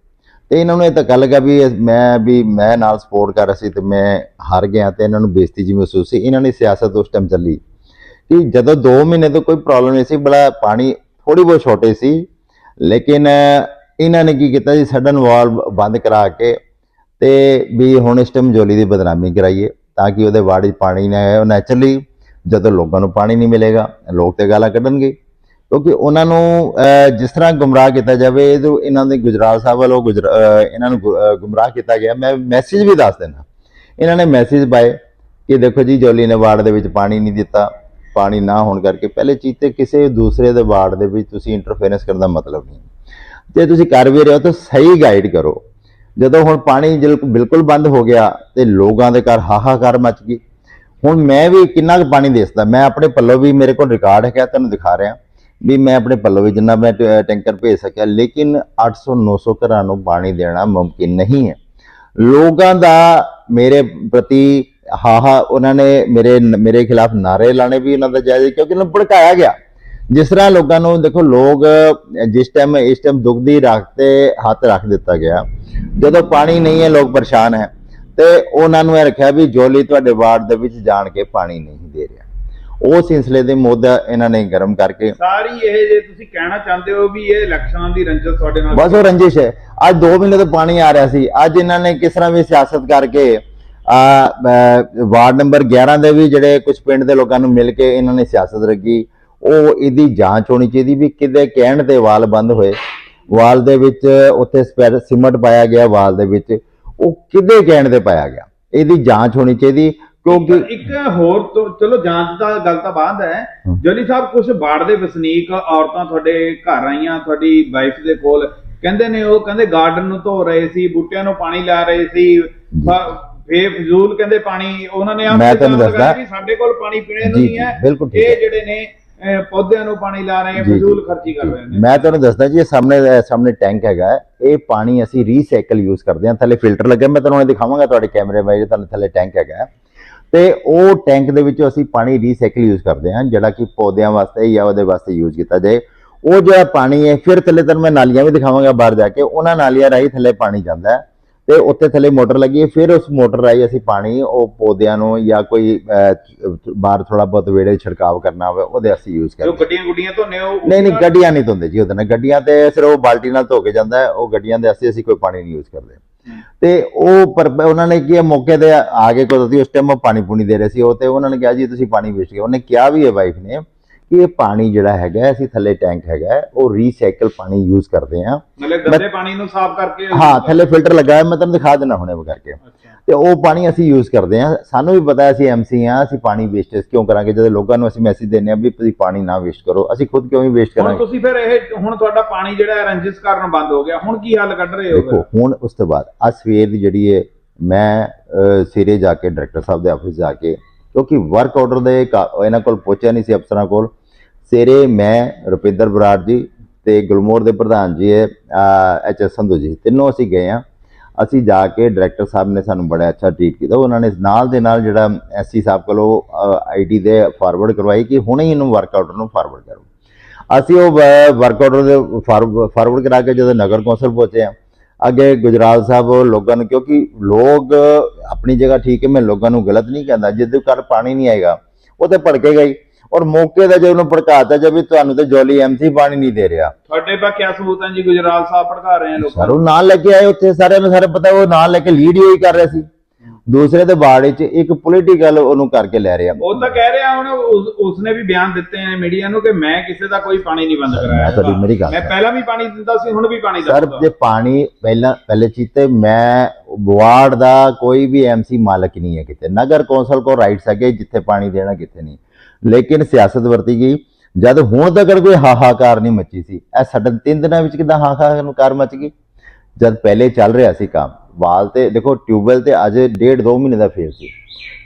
ਤੇ ਇਹਨਾਂ ਨੂੰ ਇਹ ਧੱਕਾ ਲੱਗਾ ਵੀ ਮੈਂ ਵੀ ਮੈਂ ਨਾਲ ਸਪੋਰਟ ਕਰ ਰਿਹਾ ਸੀ ਤੇ ਮੈਂ ਹਾਰ ਗਿਆ ਤੇ ਇਹਨਾਂ ਨੂੰ ਬੇਇੱਜ਼ਤੀ ਜੀ ਮਹਿਸੂਸ ਸੀ। ਇਹਨਾਂ ਨੇ ਸਿਆਸਤ ਉਸ ਟਾਈਮ ਚੱਲੀ। ਕਿ ਜਦੋਂ 2 ਮਹੀਨੇ ਤੋਂ ਕੋਈ ਪ੍ਰੋਬਲਮ ਨਹੀਂ ਸੀ, ਬੜਾ ਪਾਣੀ ਥੋੜੀ ਬਹੁਤ ਛੋਟੇ ਸੀ ਲੇਕਿਨ, ਇਹਨਾਂ ਨੇ ਕੀ ਕੀਤਾ ਜੀ? ਸਡਨ ਵਾਲ ਬੰਦ ਕਰਾ ਕੇ ਤੇ ਵੀ ਹੁਣ ਇਸ ਟਾਈਮ ਜੋਲੀ ਦੀ ਬਦਨਾਮੀ ਕਰਾਈਏ ਤਾਂ ਕਿ ਉਹਦੇ ਵਾੜ 'ਚ ਪਾਣੀ ਨਾ ਆਏ, ਉਹ ਨੈਚੁਰਲੀ ਜਦੋਂ ਲੋਕਾਂ ਨੂੰ ਪਾਣੀ ਨਹੀਂ ਮਿਲੇਗਾ, ਲੋਕ ਤੇ ਗਾਲਾਂ ਕੱਢਣਗੇ। ਕਿਉਂਕਿ ਉਹਨਾਂ ਨੂੰ ਜਿਸ ਤਰ੍ਹਾਂ ਗੁੰਮਰਾਹ ਕੀਤਾ ਜਾਵੇ, ਇਹ ਜੋ ਇਹਨਾਂ ਦੇ ਗੁਜਰਾਤ ਸਾਹਿਬ ਵੱਲੋਂ ਗੁਜਰ ਇਹਨਾਂ ਨੂੰ ਗੁ- ਗੁੰਮਰਾਹ ਕੀਤਾ ਗਿਆ, ਮੈਂ ਮੈਸੇਜ ਵੀ ਦੱਸ ਦਿੰਦਾ। ਇਹਨਾਂ ਨੇ ਮੈਸੇਜ ਪਾਏ ਕਿ ਦੇਖੋ ਜੀ, ਜੋਲੀ ਨੇ ਵਾਰਡ ਦੇ ਵਿੱਚ ਪਾਣੀ ਨਹੀਂ ਦਿੱਤਾ। ਪਾਣੀ ਨਾ ਹੋਣ ਕਰਕੇ ਪਹਿਲੇ ਚੀਜ਼ ਤੇ ਕਿਸੇ ਦੂਸਰੇ ਦੇ ਵਾਰਡ ਦੇ ਵਿੱਚ ਤੁਸੀਂ ਇੰਟਰਫੇਰੈਂਸ ਕਰਨ ਦਾ ਮਤਲਬ ਨਹੀਂ ਜੇ ਤੁਸੀਂ ਕਰ ਵੀ ਰਹੇ ਹੋ ਤਾਂ ਸਹੀ ਗਾਈਡ ਕਰੋ। ਜਦੋਂ ਹੁਣ ਪਾਣੀ ਜਿਲ- ਬਿਲਕੁਲ ਬੰਦ ਹੋ ਗਿਆ ਤੇ ਲੋਕਾਂ ਦੇ ਘਰ ਹਾਹਾਕਾਰ ਮਚ ਗਈ। ਹੁਣ ਮੈਂ ਵੀ ਕਿੰਨਾ ਕੁ ਪਾਣੀ ਦੇਸਦਾ ਮੈਂ ਆਪਣੇ ਪੱਲੋਂ ਵੀ ਮੇਰੇ ਕੋਲ ਰਿਕਾਰਡ ਹੈਗਾ, ਤੁਹਾਨੂੰ ਦਿਖਾ ਰਿਹਾ। ਵੀ ਮੈਂ ਆਪਣੇ ਪੱਲੋਂ ਵੀ ਜਿੰਨਾ ਮੈਂ ਟੈਂਕਰ ਭੇਜ ਸਕਿਆ, ਲੇਕਿਨ 800 900 ਘਰਾਂ ਨੂੰ ਪਾਣੀ ਦੇਣਾ ਮੁਮਕਿਨ ਨਹੀਂ ਹੈ। ਲੋਕਾਂ ਦਾ ਮੇਰੇ ਪ੍ਰਤੀ ਹਾਹਾ ਉਹਨਾਂ ਨੇ ਮੇਰੇ ਮੇਰੇ ਖਿਲਾਫ ਨਾਰੇ ਲਾਣੇ ਵੀ ਉਹਨਾਂ ਦਾ ਜਾਇਜ਼ ਹੈ ਕਿਉਂਕਿ ਉਹਨਾਂ ਨੂੰ ਭੜਕਾਇਆ ਗਿਆ। ਜਿਸ ਤਰ੍ਹਾਂ ਲੋਕਾਂ ਨੂੰ ਦੇਖੋ ਲੋਕ ਜਿਸ ਟਾਈਮ ਇਸ ਟਾਈਮ ਦੁੱਖ ਦੀ ਰੱਖ ਤੇ ਹੱਥ ਰੱਖ ਦਿੱਤਾ ਗਿਆ ਜਦੋਂ ਪਾਣੀ ਨਹੀਂ ਹੈ ਲੋਕ ਪਰੇਸ਼ਾਨ ਹੈ। ਤੇ ਉਹਨਾਂ ਨੂੰ ਇਹ ਰੱਖਿਆ ਵੀ ਜੋਲੀ ਤੁਹਾਡੇ ਵਾਰਡ ਦੇ ਵਿੱਚ ਜਾਣ ਕੇ ਪਾਣੀ ਨਹੀਂ ਦੇ ਰਿਹਾ। ਉਹ ਸਿਲਸਿਲੇ ਦੇ ਮੁੱਦਾ ਇਹਨਾਂ ਨੇ ਗਰਮ ਕਰਕੇ ਸਾਰੀ ਇਹ ਜੇ ਤੁਸੀਂ ਕਹਿਣਾ ਚਾਹੁੰਦੇ ਹੋ ਵੀ ਇਹ ਇਲੈਕਸ਼ਨਾਂ ਦੀ ਰੰਜਿਸ਼ ਤੁਹਾਡੇ ਨਾਲ ਬਸ ਉਹ ਰੰਜਿਸ਼ ਹੈ। ਅੱਜ 2 ਮਹੀਨੇ ਤੋਂ ਪਾਣੀ ਆ ਰਿਹਾ ਸੀ। ਅੱਜ ਇਹਨਾਂ ਨੇ ਕਿਸ ਤਰ੍ਹਾਂ ਵੀ ਸਿਆਸਤ ਕਰਕੇ ਆ ਵਾਰਡ ਨੰਬਰ 11 ਦੇ ਵੀ ਜਿਹੜੇ ਕੁਝ ਪਿੰਡ ਦੇ ਲੋਕਾਂ ਨੂੰ ਮਿਲ ਕੇ ਇਹਨਾਂ ਨੇ ਸਿਆਸਤ ਰੱਖੀ ਉਹ ਇਹਦੀ ਜਾਂਚ ਹੋਣੀ ਚਾਹੀਦੀ ਵੀ ਕਿਤੇ ਕਹਿਣ ਤੇ ਵਾਲ ਬੰਦ ਹੋਏ। ਵਾਲ ਦੇ ਵਿੱਚ ਉੱਥੇ ਸਪੈਰ ਸਿਮਟ ਪਾਇਆ ਗਿਆ ਵਾਲ ਦੇ ਵਿੱਚ ਉਹ ਕਿਹਦੇ ਕਹਿਣ ਤੇ ਪਾਇਆ ਗਿਆ? ਇਹਦੀ ਜਾਂਚ ਹੋਣੀ ਚਾਹੀਦੀ ਕਿਉਂਕਿ ਇੱਕ- ਹੋਰ ਚਲੋ ਜਾਂਚ ਦਾ ਗੱਲ ਤਾਂ ਬਾਅਦ ਹੈ। ਜੋਲੀ ਸਾਹਿਬ ਕੁਝ ਬਾੜ ਦੇ ਵਸਨੀਕ ਔਰਤਾਂ ਤੁਹਾਡੇ ਘਰ ਆਈਆਂ ਤੁਹਾਡੀ ਵਾਈਫ ਦੇ ਕੋਲ ਕਹਿੰਦੇ ਨੇ ਉਹ ਕਹਿੰਦੇ ਗਾਰਡਨ ਨੂੰ ਧੋ ਰਹੇ ਸੀ ਬੂਟਿਆਂ ਨੂੰ ਪਾਣੀ ਲਾ ਰਹੇ ਸੀ ਬੇਫਜ਼ੂਲ ਕਹਿੰਦੇ ਪਾਣੀ ਉਹਨਾਂ ਨੇ ਆਪ ਮੈਂ ਤੁਹਾਨੂੰ ਦੱਸਦਾ। ਕਿ ਸਾਡੇ ਕੋਲ ਪਾਣੀ ਪੀਣੇ ਨੂੰ ਨਹੀਂ ਹੈ ਇਹ। ਜਿਹੜੇ ਨੇ ਪੌਦਿਆਂ ਨੂੰ ਪਾਣੀ ਲਾ ਰਹੇ ਫਜ਼ੂਲ ਖਰਚੀ ਕਰ ਰਹੇ ਨੇ ਮੈਂ ਤੁਹਾਨੂੰ ਦੱਸਦਾ ਜੀ ਇਹ ਸਾਹਮਣੇ ਸਾਹਮਣੇ ਟੈਂਕ ਹੈਗਾ। ਇਹ ਪਾਣੀ ਅਸੀਂ ਰੀਸਾਈਕਲ ਯੂਜ਼ ਕਰਦੇ ਹਾਂ ਥੱਲੇ ਫਿਲਟਰ ਲੱਗਾ ਮੈਂ ਤੁਹਾਨੂੰ ਇਹ ਦਿਖਾਵਾਂਗਾ ਤੁਹਾਡੇ ਕੈਮਰੇ ਵਿੱਚ ਤੁਹਾਨੂੰ ਥੱਲੇ ਟੈਂਕ ਹੈਗਾ। ਤੇ ਉਹ ਟੈਂਕ ਦੇ ਵਿੱਚੋਂ ਅਸੀਂ ਪਾਣੀ ਰੀਸਾਈਕਲ ਯੂਜ਼ ਕਰਦੇ ਹਾਂ ਜਿਹੜਾ ਕਿ ਪੌਦਿਆਂ ਵਾਸਤੇ ਜਾਂ ਉਹਦੇ ਵਾਸਤੇ ਯੂਜ਼ ਕੀਤਾ ਜਾਏ ਉਹ ਜਿਹੜਾ ਪਾਣੀ ਹੈ ਫਿਰ ਥੱਲੇ ਤੁਹਾਨੂੰ ਮੈਂ ਨਾਲੀਆਂ ਵੀ ਦਿਖਾਵਾਂਗਾ ਬਾਹਰ ਜਾ ਕੇ ਉਹਨਾਂ ਨਾਲੀਆਂ ਰਾਹੀਂ ਥੱਲੇ ਪਾਣੀ ਜਾਂਦਾ ਹੈ ਤੇ ਉੱਥੇ ਥੱਲੇ ਮੋਟਰ ਲੱਗੀ ਹੈ। ਫਿਰ ਉਸ ਮੋਟਰ ਰਾਹੀਂ ਅਸੀਂ ਪਾਣੀ ਉਹ ਪੌਦਿਆਂ ਨੂੰ ਜਾਂ ਕੋਈ ਬਾਹਰ ਥੋੜਾ ਬਹੁਤ ਵੇੜੇ ਛਿੜਕਾਵ ਕਰਨਾ ਹੋਵੇ ਉਹਦੇ ਅਸੀਂ ਯੂਜ਼ ਕਰਦੇ ਜੋ ਹਾਂ। ਗੱਡੀਆਂ ਗੁੱਡੀਆਂ ਧੋਨੇ ਉਹ ਨਹੀਂ ਨਹੀਂ ਗੱਡੀਆਂ ਨਹੀਂ ਧੋਂਦੇ ਜੀ ਉਹਦੇ ਨਾਲ। ਗੱਡੀਆਂ ਤੇ ਸਿਰਫ ਉਹ ਬਾਲਟੀ ਨਾਲ ਧੋ ਕੇ ਜਾਂਦਾ ਉਹ ਗੱਡੀਆਂ ਦੇ ਅਸੀਂ ਅਸੀਂ ਕੋਈ ਪਾਣੀ ਨਹੀਂ ਯੂਜ਼ ਕਰਦੇ। ਤੇ ਉਹ ਪਰ ਉਹਨਾਂ ਨੇ ਕੀ ਮੌਕੇ ਤੇ ਆ ਕੇ ਕੋਈ ਉਸ ਟਾਈਮ ਪਾਣੀ ਪੂਣੀ ਦੇ ਰਹੇ ਸੀ। ਉਹ ਤੇ ਉਹਨਾਂ ਨੇ ਕਿਹਾ ਜੀ ਤੁਸੀਂ ਪਾਣੀ ਵੇਚ ਕੇ ਉਹਨੇ ਕਿਹਾ ਵੀ ਹੈ ਵਾਈਫ ਨੇ ਕਿ ਇਹ ਪਾਣੀ ਜਿਹੜਾ ਹੈਗਾ ਅਸੀਂ ਥੱਲੇ ਟੈਂਕ ਹੈਗਾ ਉਹ ਰੀਸਾਈਕਲ ਪਾਣੀ ਯੂਜ਼ ਕਰਦੇ ਹਾਂ। ਮਤਲਬ ਗੰਦੇ ਪਾਣੀ ਨੂੰ ਸਾਫ਼ ਕਰਕੇ ਹਾਂ ਥੱਲੇ ਫਿਲਟਰ ਲੱਗਾ ਹੈ ਮੈਂ ਤੁਹਾਨੂੰ ਦਿਖਾ ਦੇਣਾ ਹੁਣੇ ਉਹ ਕਰਕੇ ਤੇ ਉਹ ਪਾਣੀ ਅਸੀਂ ਯੂਜ਼ ਕਰਦੇ ਹਾਂ। ਸਾਨੂੰ ਵੀ ਪਤਾ ਹੈ ਅਸੀਂ ਐਮਸੀ ਹਾਂ ਅਸੀਂ ਪਾਣੀ ਵੇਸਟੇਜ ਕਿਉਂ ਕਰਾਂਗੇ? ਜਦੋਂ ਲੋਕਾਂ ਨੂੰ ਅਸੀਂ ਮੈਸੇਜ ਦਿੰਦੇ ਹਾਂ ਵੀ ਤੁਸੀਂ ਪਾਣੀ ਨਾ ਵੇਸਟ ਕਰੋ ਅਸੀਂ ਖੁਦ ਕਿਉਂ ਹੀ ਵੇਸਟ ਹੁਣ ਕਰਾਂਗੇ? ਤੁਸੀਂ ਫਿਰ ਇਹ ਹੁਣ ਤੁਹਾਡਾ ਪਾਣੀ ਜਿਹੜਾ ਰੰਜਿਸ਼ ਕਾਰਨ ਬੰਦ ਹੋ ਗਿਆ। ਹੁਣ ਕੀ ਹੱਲ ਕੱਢ ਰਹੇ ਹੋ ਦੇਖੋ ਹੁਣ ਉਸ ਤੋਂ ਬਾਅਦ ਅੱਜ ਸਵੇਰ ਦੀ ਜਿਹੜੀ ਹੈ ਮੈਂ ਸਿਰੇ ਜਾ ਕੇ ਡਾਇਰੈਕਟਰ ਸਾਹਿਬ ਦੇ ਆਫਿਸ ਜਾ ਕੇ ਕਿਉਂਕਿ ਵਰਕ ਆਰਡਰ ਦੇ ਇਹਨਾਂ ਕੋਲ ਪਹੁੰਚਿਆ ਨਹੀਂ ਸੀ ਅਫਸਰਾਂ ਕੋਲ। ਸਵੇਰੇ ਮੈਂ ਰੁਪਿੰਦਰ ਬਰਾੜ ਜੀ ਤੇ ਗੁਲਮੋਰ ਦੇ ਪ੍ਰਧਾਨ ਜੀ ਹੈ ਐਚ ਐਸ ਸੰਧੂ ਜੀ, ਤਿੰਨੋਂ ਅਸੀਂ ਗਏ ਆ ਅਸੀਂ ਜਾ ਕੇ ਡਾਇਰੈਕਟਰ ਸਾਹਿਬ ਨੇ ਸਾਨੂੰ ਬੜਾ ਅੱਛਾ ਟ੍ਰੀਟ ਕੀਤਾ। ਉਹਨਾਂ ਨੇ ਨਾਲ ਦੇ ਨਾਲ ਜਿਹੜਾ ਐਸਸੀ ਸਾਹਿਬ ਕੋਲੋਂ ਆਈਡੀ ਦੇ ਫਾਰਵਰਡ ਕਰਵਾਈ ਕਿ ਹੁਣੇ ਹੀ ਇਹਨੂੰ ਵਰਕ ਆਰਡਰ ਨੂੰ ਫਾਰਵਰਡ ਕਰੋ। ਅਸੀਂ ਉਹ ਵਰਕ ਆਰਡਰ ਦੇ ਫਾਰਵਰਡ ਕਰਾ ਕੇ ਜਦੋਂ ਨਗਰ ਕੌਂਸਲ ਪਹੁੰਚੇ ਆ ਅੱਗੇ ਗੁਜਰਾਲ ਸਾਹਿਬ ਲੋਕਾਂ ਨੂੰ, ਕਿਉਂਕਿ ਲੋਕ ਆਪਣੀ ਜਗ੍ਹਾ ਠੀਕ ਹੈ, ਮੈਂ ਲੋਕਾਂ ਨੂੰ ਗਲਤ ਨਹੀਂ ਕਹਿੰਦਾ, ਜਿੱਦ ਘਰ ਪਾਣੀ ਨਹੀਂ ਆਏਗਾ, ਉਹ ਤੇ ਭੜਕੇ ਗਈ ਔਰ ਮੌਕੇ ਦਾ ਜੇ ਉਹਨੂੰ ਭੜਕਾਤਾ ਜੇ ਵੀ ਤੁਹਾਨੂੰ ਤੇ ਜੋਲੀ ਐਮਸੀ ਪਾਣੀ ਨਹੀਂ ਦੇ ਰਿਹਾ। ਤੁਹਾਡੇ ਪਾ ਕਿਆ ਸਬੂਤ ਹੈ ਜੀ ਗੁਜਰਾਲ ਸਾਹਿਬ ਭੜਕਾ ਰਹੇ ਆ ਲੋਕਾਂ ਸਰ ਨੂੰ ਉਹ ਨਾਲ ਲੈ ਕੇ ਆਏ ਉੱਥੇ ਸਾਰਿਆਂ ਨੂੰ ਸਾਰੇ ਪਤਾ ਉਹ ਨਾਲ ਲੈ ਕੇ ਲੀਡ ਹੀ ਕਰ ਰਿਹਾ ਸੀ। ਦੂਸਰੇ ਦੇ ਬਾੜ ਵਿੱਚ ਇੱਕ ਪੋਲੀਟੀਕਲ ਉਹਨੂੰ ਕਰਕੇ ਲੈ ਰਿਹਾ। ਉਹ ਤਾਂ ਕਹਿ ਰਿਹਾ ਹੁਣ ਉਸ- ਉਸਨੇ ਵੀ ਬਿਆਨ ਦਿੱਤੇ ਨੇ ਮੀਡੀਆ ਨੂੰ ਕਿ ਮੈਂ ਕਿਸੇ ਦਾ ਕੋਈ ਪਾਣੀ ਨਹੀਂ ਬੰਦ ਕਰਾਇਆ ਮੈਂ ਤੁਹਾਡੀ ਮੇਰੀ ਗੱਲ ਮੈਂ ਪਹਿਲਾਂ ਵੀ ਪਾਣੀ ਦਿੰਦਾ ਸੀ ਹੁਣ ਵੀ ਪਾਣੀ ਸਰ ਜੇ ਪਾਣੀ ਪਹਿਲਾਂ ਪਹਿਲੇ ਚੀਜ਼ ਤੇ ਮੈਂ ਵਾਰਡ ਦਾ ਕੋਈ ਵੀ ਐਮਸੀ ਮਾਲਕ ਨਹੀਂ ਹੈ ਕਿਤੇ। ਨਗਰ ਕੌਂਸਲ ਕੋ ਰਾਈਟਸ ਹੈਗੇ ਜਿੱਥੇ ਪਾਣੀ ਦੇਣਾ ਕਿੱਥੇ ਨਹੀਂ। ਲੇਕਿਨ ਸਿਆਸਤ ਵਰਤੀ ਗਈ। ਜਦ ਹੁਣ ਤੱਕ ਕੋਈ ਹਾਹਾਕਾਰ ਨਹੀਂ ਮੱਚੀ ਸੀ। ਇਹ ਸਾਡੇ ਤਿੰਨ ਦਿਨਾਂ ਵਿੱਚ ਕਿਦਾਂ ਹਾਹਾਕਾਰ ਮਚ ਗਈ? ਜਦ ਪਹਿਲੇ ਚੱਲ ਰਿਹਾ ਸੀ ਕੰਮ ਵਾਲ ਤੇ ਦੇਖੋ ਟਿਊਬਵੈਲ ਤੇ ਅੱਜ ਡੇਢ ਦੋ ਮਹੀਨੇ ਦਾ ਫੇਰ ਸੀ।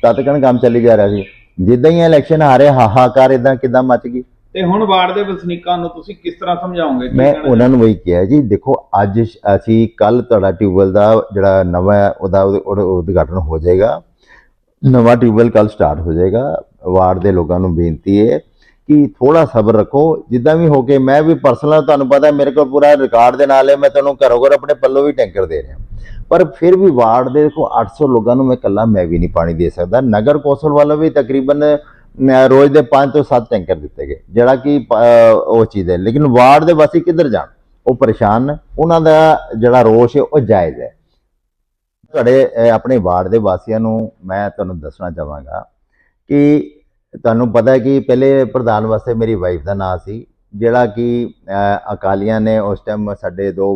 ਤਦ ਤੱਕ ਕੰਮ ਚੱਲੀ ਜਾ ਰਿਹਾ ਸੀ। ਜਿੱਦਾਂ ਹੀ ਇਲੈਕਸ਼ਨ ਆ ਰਿਹਾ ਹਾਹਾਕਾਰ ਇਦਾਂ ਕਿਦਾਂ ਮਚ ਗਈ? ਤੇ ਹੁਣ ਵਾਰਡ ਦੇ ਵਸਨੀਕਾਂ ਨੂੰ ਤੁਸੀਂ ਕਿਸ ਤਰ੍ਹਾਂ ਸਮਝਾਓਗੇ? ਮੈਂ ਉਹਨਾਂ ਨੂੰ ਵਹੀ ਕਿਹਾ ਜੀ ਦੇਖੋ ਅੱਜ ਅਸੀਂ ਕੱਲ ਤੁਹਾਡਾ ਟਿਊਬਵੈਲ ਦਾ ਜਿਹੜਾ ਨਵਾਂ ਉਹਦਾ ਉਦ- ਉਦ- ਉਦਘਾਟਨ ਹੋ ਜਾਏਗਾ। ਨਵਾਂ ਟਿਊਬਵੈਲ ਕੱਲ ਸਟਾਰਟ ਹੋ ਜਾਏਗਾ। ਵਾਰਡ ਦੇ ਲੋਕਾਂ ਨੂੰ ਬੇਨਤੀ ਹੈ ਕਿ ਥੋੜਾ ਸਬਰ ਰੱਖੋ। ਜਿੱਦਾਂ ਵੀ ਹੋ ਕੇ ਮੈਂ ਵੀ ਪਰਸਨਲ ਤੁਹਾਨੂੰ ਪਤਾ ਮੇਰੇ ਕੋਲ ਪੂਰਾ ਰਿਕਾਰਡ ਦੇ ਨਾਲ ਹੈ, ਮੈਂ ਤੁਹਾਨੂੰ ਘਰੋਂ ਘਰ ਆਪਣੇ ਪੱਲੋਂ ਵੀ ਟੈਂਕਰ ਦੇ ਰਿਹਾ। ਪਰ ਫਿਰ ਵੀ ਵਾਰਡ ਦੇ ਦੇਖੋ 800 ਲੋਕਾਂ ਨੂੰ ਮੈਂ ਇਕੱਲਾ ਮੈਂ ਵੀ ਨਹੀਂ ਪਾਣੀ ਦੇ ਸਕਦਾ। ਨਗਰ ਕੌਂਸਲ ਵੱਲੋਂ ਵੀ ਤਕਰੀਬਨ ਰੋਜ਼ ਦੇ 5 ਤੋਂ 7 ਟੈਂਕਰ ਦਿੱਤੇ ਗਏ। ਜਿਹੜਾ ਕਿ ਉਹ ਚੀਜ਼ ਹੈ। ਲੇਕਿਨ ਵਾਰਡ ਦੇ ਵਾਸੀ ਕਿੱਧਰ ਜਾਣ? ਉਹ ਪਰੇਸ਼ਾਨ ਨੇ। ਉਹਨਾਂ ਦਾ ਜਿਹੜਾ ਰੋਸ਼ ਹੈ, ਉਹ ਜਾਇਜ਼ ਹੈ। ਤੁਹਾਡੇ ਆਪਣੇ ਵਾਰਡ ਦੇ ਵਾਸੀਆਂ ਨੂੰ ਮੈਂ ਤੁਹਾਨੂੰ ਦੱਸਣਾ ਚਾਹਾਂਗਾ ਕਿ ਤੁਹਾਨੂੰ ਪਤਾ ਹੈ ਕਿ ਪਹਿਲੇ ਪ੍ਰਧਾਨ ਵਾਸਤੇ ਮੇਰੀ ਵਾਈਫ ਦਾ ਨਾਮ ਸੀ, ਜਿਹੜਾ ਕਿ ਅਕਾਲੀਆਂ ਨੇ ਉਸ ਟਾਈਮ ਸਾਡੇ ਦੋ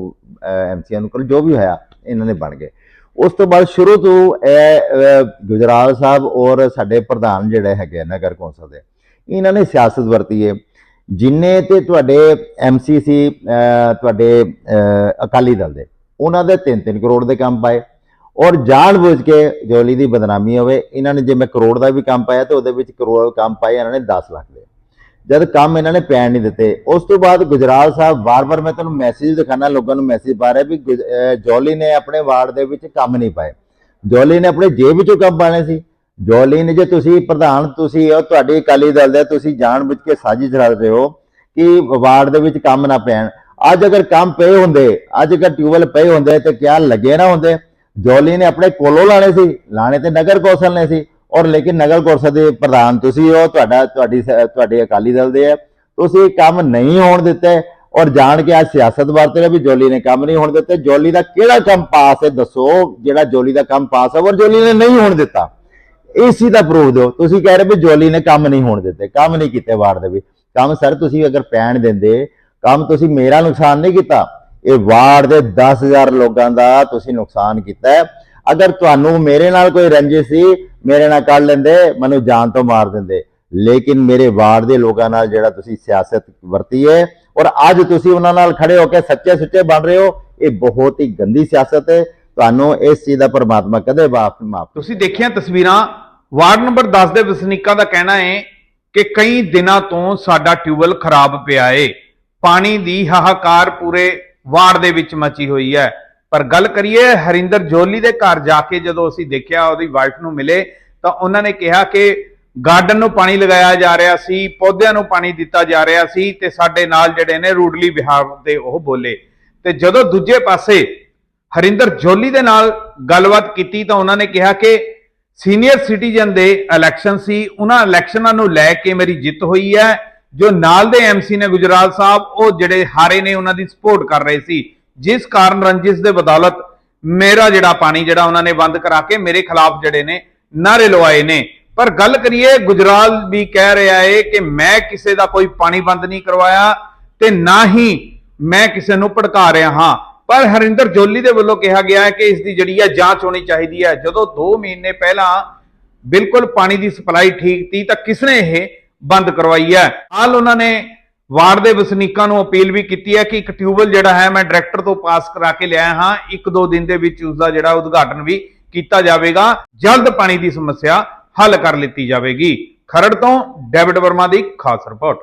ਐਮਸੀਆਂ ਨੂੰ ਕੋਲ ਜੋ ਵੀ ਹੋਇਆ, ਇਹਨਾਂ ਨੇ ਬਣ ਗਏ। ਉਸ ਤੋਂ ਬਾਅਦ ਸ਼ੁਰੂ ਤੋਂ ਇਹ ਗੁਜਰਾਲ ਸਾਹਿਬ ਔਰ ਸਾਡੇ ਪ੍ਰਧਾਨ ਜਿਹੜੇ ਹੈਗੇ ਆ ਨਗਰ ਕੌਂਸਲ ਦੇ, ਇਹਨਾਂ ਨੇ ਸਿਆਸਤ ਵਰਤੀ ਹੈ ਜਿੰਨੇ ਤੇ ਤੁਹਾਡੇ ਐਮਸੀ ਸੀ ਤੁਹਾਡੇ ਅਕਾਲੀ ਦਲ ਦੇ, ਉਹਨਾਂ ਦੇ 3-3 ਕਰੋੜ ਦੇ ਕੰਮ ਪਾਏ। ਔਰ ਜਾਣਬੁੱਝ ਕੇ ਜੋਲੀ ਦੀ ਬਦਨਾਮੀ ਹੋਵੇ, ਇਹਨਾਂ ਨੇ ਜੇ ਮੈਂ ਕਰੋੜ ਦਾ ਵੀ ਕੰਮ ਪਾਇਆ ਤੇ ਉਹਦੇ ਵਿੱਚ ਕਰੋੜ ਕੰਮ ਪਾਏ, ਇਹਨਾਂ ਨੇ 10 ਲੱਖ ਦੇ। ਜਦ ਕੰਮ ਇਹਨਾਂ ਨੇ ਪੈਣ ਨਹੀਂ ਦਿੱਤੇ, ਉਸ ਤੋਂ ਬਾਅਦ ਗੁਜਰਾਲ ਸਾਹਿਬ ਵਾਰ-ਵਾਰ ਮੈਂ ਤੁਹਾਨੂੰ ਮੈਸੇਜ ਦਿਖਾਣਾ ਲੋਕਾਂ ਨੂੰ ਮੈਸੇਜ ਪਾ ਰਿਹਾ ਵੀ ਗੁਜ- ਜੋਲੀ ਨੇ ਆਪਣੇ ਵਾਰਡ ਦੇ ਵਿੱਚ ਕੰਮ ਨਹੀਂ ਪਾਏ। ਜੋਲੀ ਨੇ ਆਪਣੇ ਜੇਬ ਵਿੱਚੋਂ ਕੰਮ ਪਾਣੇ ਸੀ। ਜੋਲੀ ਨੇ ਜੇ ਤੁਸੀਂ ਪ੍ਰਧਾਨ, ਤੁਸੀਂ ਹੋ ਤੁਹਾਡੀ ਅਕਾਲੀ ਦਲ ਦੇ, ਤੁਸੀਂ ਜਾਣਬੁੱਝ ਕੇ ਸਾਜ਼ਿਸ਼ ਰਚ ਰਹੇ ਹੋ ਕਿ ਵਾਰਡ ਦੇ ਵਿੱਚ ਕੰਮ ਨਾ ਪੈਣ। ਅੱਜ ਅਗਰ ਕੰਮ ਪਏ ਹੁੰਦੇ, ਅੱਜ ਅਗਰ ਟਿਊਬਲ ਪਏ ਹੁੰਦੇ ਤੇ ਕਿਆ ਲੱਗੇ ਨਾ ਹੁੰਦੇ ਜੋਲੀ ਨੇ ਆਪਣੇ ਕੋਲੋਂ ਲਾਣੇ ਸੀ, ਲਾਣੇ ਤੇ ਨਗਰ ਕੌਂਸਲ ਨੇ ਸੀ, ਔਰ ਲੇਕਿਨ ਨਗਰ ਕੌਂਸਲ ਦੇ ਪ੍ਰਧਾਨ ਤੁਸੀਂ ਹੋ, ਤੁਹਾਡਾ, ਤੁਹਾਡੀ ਸ- ਤੁਹਾਡੇ ਅਕਾਲੀ ਦਲ ਦੇ ਆ, ਤੁਸੀਂ ਕੰਮ ਨਹੀਂ ਹੋਣ ਦਿੱਤੇ, ਔਰ ਜਾਣ ਕੇ ਅੱਜ ਸਿਆਸਤ ਵਰਤ ਰਹੇ ਵੀ ਜੋਲੀ ਨੇ ਕੰਮ ਨਹੀਂ ਹੋਣ ਦਿੱਤੇ, ਜੋਲੀ ਦਾ ਕਿਹੜਾ ਕੰਮ ਪਾਸ ਹੈ ਦੱਸੋ, ਜਿਹੜਾ ਜੋਲੀ ਦਾ ਕੰਮ ਪਾਸ ਹੈ, ਔਰ ਜੋਲੀ ਨੇ ਨਹੀਂ ਹੋਣ ਦਿੱਤਾ। ਇਸ ਦਾ ਪ੍ਰੂਫ ਦਿਓ, ਤੁਸੀਂ ਕਹਿ ਰਹੇ ਵੀ ਜੋਲੀ ਨੇ ਕੰਮ ਨਹੀਂ ਹੋਣ ਦਿੱਤੇ, ਕੰਮ ਨਹੀਂ ਕੀਤੇ ਵਾਰ ਦੇ ਵੀ ਕੰਮ ਸਰ ਤੁਸੀਂ ਅਗਰ ਪੈਣ ਦਿੰਦੇ, ਕੰਮ ਤੁਸੀਂ ਮੇਰਾ ਨੁਕਸਾਨ ਨਹੀਂ ਕੀਤਾ ਇਹ ਵਾਰਡ ਦੇ 10000 ਲੋਕਾਂ ਦਾ ਤੁਸੀਂ ਨੁਕਸਾਨ ਕੀਤਾ ਹੈ। ਅਗਰ ਤੁਹਾਨੂੰ ਮੇਰੇ ਨਾਲ ਕੋਈ ਰੰਜਿਸ਼ ਸੀ, ਮੇਰੇ ਨਾਲ ਕੱਢ ਲੈਂਦੇ, ਮੈਨੂੰ ਜਾਨ ਤੋਂ ਮਾਰ ਦਿੰਦੇ। ਲੇਕਿਨ ਮੇਰੇ ਵਾਰਡ ਦੇ ਲੋਕਾਂ ਨਾਲ ਜਿਹੜਾ ਤੁਸੀਂ ਸਿਆਸਤ ਵਰਤੀ ਹੈ, ਔਰ ਅੱਜ ਤੁਸੀਂ ਉਹਨਾਂ ਨਾਲ ਖੜੇ ਹੋ ਕੇ ਸੱਚੇ ਸੁੱਚੇ ਬਣ ਰਹੇ ਹੋ, ਇਹ ਬਹੁਤ ਹੀ ਗੰਦੀ ਸਿਆਸਤ ਹੈ। ਤੁਹਾਨੂੰ ਇਸ ਚੀਜ਼ ਦਾ ਪਰਮਾਤਮਾ ਕਦੇ ਮਾਫ ਮਾਫ ਤੁਸੀਂ ਦੇਖਿਆ ਤਸਵੀਰਾਂ, ਵਾਰਡ ਨੰਬਰ 10 ਦੇ ਵਸਨੀਕਾਂ ਦਾ ਕਹਿਣਾ ਹੈ ਕਿ ਕਈ ਦਿਨਾਂ ਤੋਂ ਸਾਡਾ ਟਿਊਬਲ ਖਰਾਬ ਪਿਆ ਏ। ਪਾਣੀ ਦੀ ਹਾਹਾਕਾਰ ਪੂਰੇ ਵਾਰਡ ਦੇ ਵਿੱਚ ਮਚੀ ਹੋਈ ਹੈ। ਪਰ ਗੱਲ ਕਰੀਏ, ਹਰਿੰਦਰ ਜੋਲੀ ਦੇ ਘਰ ਜਾ ਕੇ ਜਦੋਂ ਅਸੀਂ ਦੇਖਿਆ ਉਹਦੀ ਵਾਈਫ ਨੂੰ ਮਿਲੇ, ਤਾਂ ਉਹਨਾਂ ਨੇ ਕਿਹਾ ਕਿ ਗਾਰਡਨ ਨੂੰ ਪਾਣੀ ਲਗਾਇਆ ਜਾ ਰਿਹਾ ਸੀ, ਪੌਦਿਆਂ ਨੂੰ ਪਾਣੀ ਦਿੱਤਾ ਜਾ ਰਿਹਾ ਸੀ ਤੇ ਸਾਡੇ ਨਾਲ ਜਿਹੜੇ ਨੇ ਰੂਡਲੀ ਵਿਹਾਰ ਦੇ ਉਹ ਬੋਲੇ। ਤੇ ਜਦੋਂ ਦੂਜੇ ਪਾਸੇ ਹਰਿੰਦਰ ਜੋਲੀ ਦੇ ਨਾਲ ਗੱਲਬਾਤ ਕੀਤੀ, ਤਾਂ ਉਹਨਾਂ ਨੇ ਕਿਹਾ ਕਿ ਸੀਨੀਅਰ ਸਿਟੀਜ਼ਨ ਦੇ ਇਲੈਕਸ਼ਨ ਸੀ, ਉਹਨਾਂ ਇਲੈਕਸ਼ਨਾਂ ਨੂੰ ਲੈ ਕੇ ਮੇਰੀ ਜਿੱਤ ਹੋਈ ਹੈ। ਜੋ ਨਾਲ ਦੇ ਐਮਸੀ ਨੇ ਗੁਜਰਾਲ ਸਾਹਿਬ, ਉਹ ਜਿਹੜੇ ਹਾਰੇ ਨੇ, ਉਹਨਾਂ ਦੀ ਸਪੋਰਟ ਕਰ ਰਹੇ ਸੀ। ਜਿਸ ਕਾਰਨ ਰੰਜਿਸ਼ ਦੇ ਬਦੌਲਤ ਮੇਰਾ ਜਿਹੜਾ ਪਾਣੀ, ਜਿਹੜਾ ਉਹਨਾਂ ਨੇ ਬੰਦ ਕਰਾ ਕੇ ਮੇਰੇ ਖਿਲਾਫ ਜਿਹੜੇ ਨੇ ਨਾਰੇ ਲਵਾਏ ਨੇ। ਪਰ ਗੱਲ ਕਰੀਏ, ਗੁਜਰਾਲ ਵੀ ਕਹਿ ਰਿਹਾ ਹੈ ਕਿ ਮੈਂ ਕਿਸੇ ਦਾ ਕੋਈ ਪਾਣੀ ਬੰਦ ਨਹੀਂ ਕਰਵਾਇਆ ਤੇ ਨਾ ਹੀ ਮੈਂ ਕਿਸੇ ਨੂੰ ਭੜਕਾ ਰਿਹਾ ਹਾਂ। ਪਰ ਹਰਿੰਦਰ ਜੋਲੀ ਦੇ ਵੱਲੋਂ ਕਿਹਾ ਗਿਆ ਹੈ ਕਿ ਇਸ ਦੀ ਜਿਹੜੀ ਹੈ ਜਾਂਚ ਹੋਣੀ ਚਾਹੀਦੀ ਹੈ। ਜਦੋਂ 2 ਮਹੀਨੇ ਪਹਿਲਾਂ ਬਿਲਕੁਲ ਪਾਣੀ ਦੀ ਸਪਲਾਈ ਠੀਕ ਸੀ ਤਾਂ ਕਿਸਨੇ ਇਹ ਬੰਦ ਕਰਵਾਈ ਹੈ। ਹਾਲ ਉਹਨਾਂ ਨੇ ਵਾਰਡ ਦੇ ਵਸਨੀਕਾਂ ਨੂੰ ਅਪੀਲ ਵੀ ਕੀਤੀ ਹੈ ਕਿ ਇੱਕ ਟਿਊਬਲ ਜਿਹੜਾ ਹੈ ਮੈਂ ਡਾਇਰੈਕਟਰ ਤੋਂ ਪਾਸ ਕਰਾ ਕੇ ਲਿਆਇਆ ਹਾਂ। ਇੱਕ ਦੋ ਦਿਨ ਦੇ ਵਿੱਚ ਉਸ ਦਾ ਜਿਹੜਾ ਉਦਘਾਟਨ ਵੀ ਕੀਤਾ ਜਾਵੇਗਾ। ਜਲਦ ਪਾਣੀ ਦੀ ਸਮੱਸਿਆ ਹੱਲ ਕਰ ਲਿੱਤੀ ਜਾਵੇਗੀ। ਖਰੜ ਤੋਂ ਡੇਵਿਡ ਵਰਮਾ ਦੀ ਖਾਸ ਰਿਪੋਰਟ।